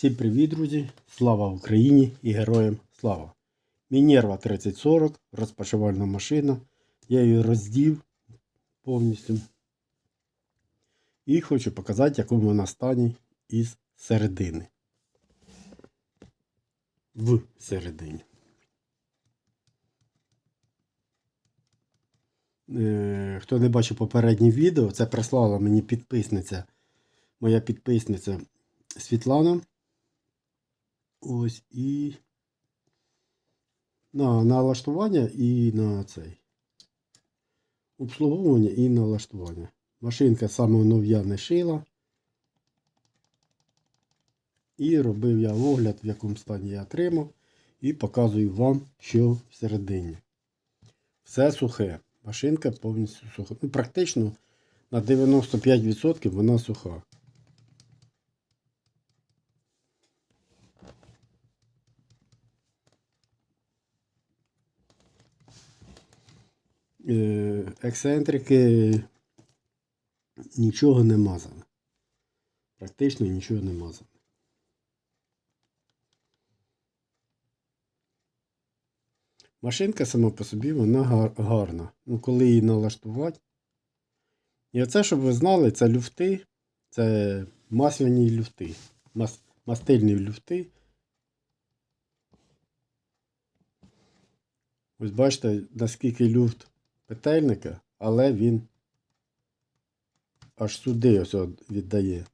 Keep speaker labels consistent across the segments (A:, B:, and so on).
A: Всім привіт, друзі! Слава Україні і героям слава! Мінерва 3040, розпашивальна машина. Я її роздів повністю. І хочу показати, якому вона стані із середини. В середині. Е, Хто не бачив попереднє відео, це прислала мені підписниця, моя підписниця Світлана. Ось і на налаштування і на цей. Обслуговування і налаштування. Машинка саме не шила. І робив я огляд, в якому стані я отримав. І показую вам, що всередині. Все сухе. Машинка повністю суха. Ну, практично на 95% вона суха. Ексцентрики нічого не мазано. Практично нічого не мазано. Машинка сама по собі вона гарна. Ну, коли її налаштувати. І оце, щоб ви знали, це люфти, це масляні люфти. Мас, мастильні люфти. Ось бачите, наскільки люфт петельника, але він аж сюди ось віддає.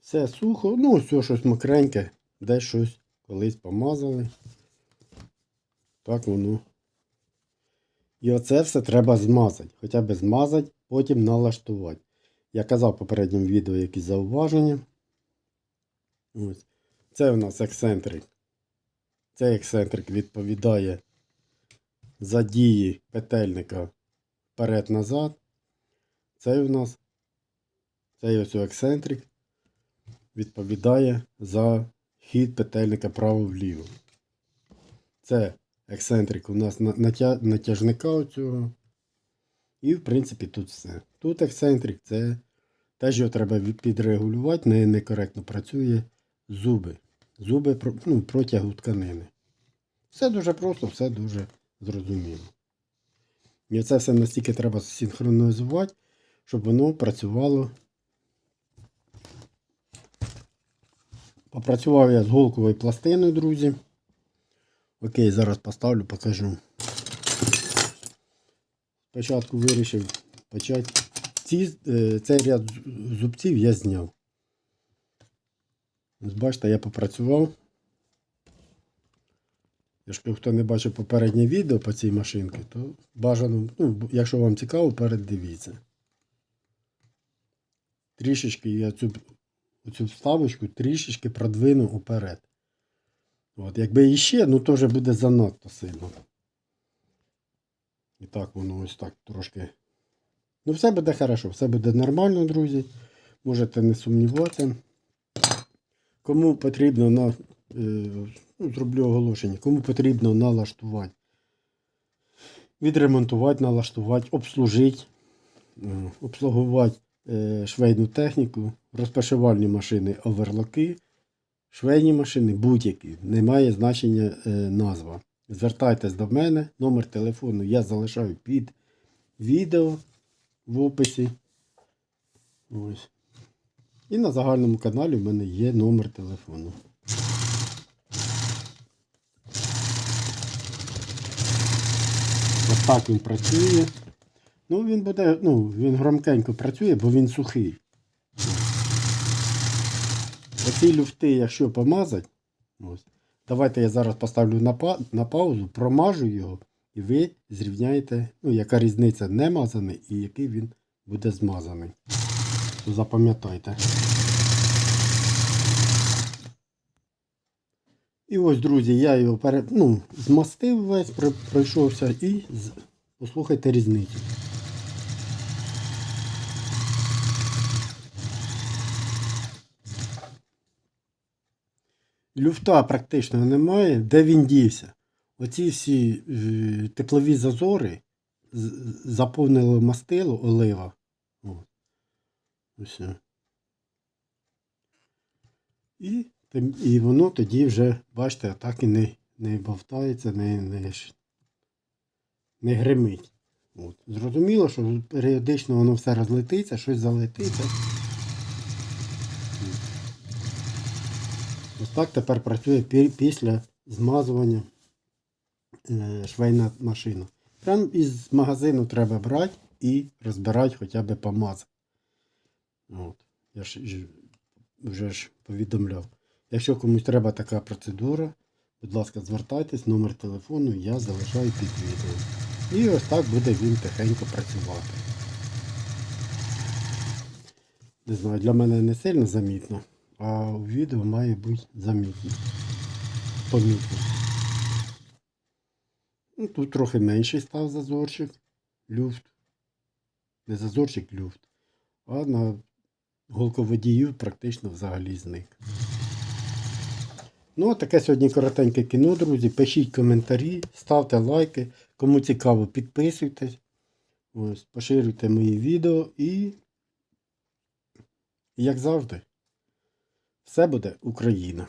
A: Все сухо, ну все щось мокреньке, десь щось колись помазали. Так воно. І оце все треба змазати. Хоча б змазати, потім налаштувати. Я казав в попередньому відео якісь зауваження. Ось. Це у нас ексцентрик. Цей ексцентрик відповідає за дії петельника вперед-назад. Цей у нас цей ось ексцентрик відповідає за хід петельника право-вліво. Це ексцентрик у нас натя- натяжника оцього. І, в принципі, тут все. Тут ексцентрик це теж його треба підрегулювати, не, некоректно працює зуби. Зуби ну, протягу тканини. Все дуже просто, все дуже зрозуміло. І це все настільки треба синхронізувати, щоб воно працювало. Попрацював я з голковою пластиною, друзі. Окей, зараз поставлю, покажу. Спочатку вирішив почати. Ці, е, цей ряд зубців я зняв. Ось бачите, я попрацював. Якщо хто не бачив попереднє відео по цій машинці, то бажано, ну, якщо вам цікаво, передивіться. Трішечки я цю, цю вставочку трішечки продвину уперед. От, якби іще, ну то вже буде занадто сильно. І так воно ось так трошки. Ну, все буде хорошо, все буде нормально, друзі. Можете не сумніватися. Кому потрібно на. е, Ну, зроблю оголошення. Кому потрібно налаштувати, відремонтувати, налаштувати, обслужити, е, обслугувати е, швейну техніку, розпашивальні машини, оверлоки, швейні машини, будь-які. Не має значення назва. Звертайтесь до мене, номер телефону я залишаю під відео в описі. Ось. І на загальному каналі в мене є номер телефону. Ось так він працює. Ну, він буде, ну, він громкенько працює, бо він сухий. Оці люфти, якщо помазати, ось, давайте я зараз поставлю на, па- на паузу, промажу його, і ви зрівняєте, ну, яка різниця не мазаний і який він буде змазаний. Запам'ятайте. І ось, друзі, я його пере... ну, змастив весь, про- пройшовся і послухайте різницю. Люфта практично немає. Де він дівся? Оці всі е, теплові зазори, з- заповнило мастило олива. Ось. І, і воно тоді вже, бачите, так і не, не бовтається, не, не, не гримить. От. Зрозуміло, що періодично воно все розлетиться, щось залетиться. Ось так тепер працює після змазування е, швейна машина. Прям із магазину треба брати і розбирати хоча б помазати. От. Я ж- вже ж повідомляв. Якщо комусь треба така процедура, будь ласка, звертайтесь, номер телефону я залишаю під відео. І ось так буде він тихенько працювати. Не знаю, для мене не сильно замітно, а у відео має бути замітно. Помітно. Ну, тут трохи менший став зазорчик. Люфт. Не зазорчик, люфт. А на голководію практично взагалі зник. Ну, а таке сьогодні коротеньке кіно, друзі. Пишіть коментарі, ставте лайки. Кому цікаво, підписуйтесь. Ось, поширюйте мої відео і, як завжди, все буде Україна.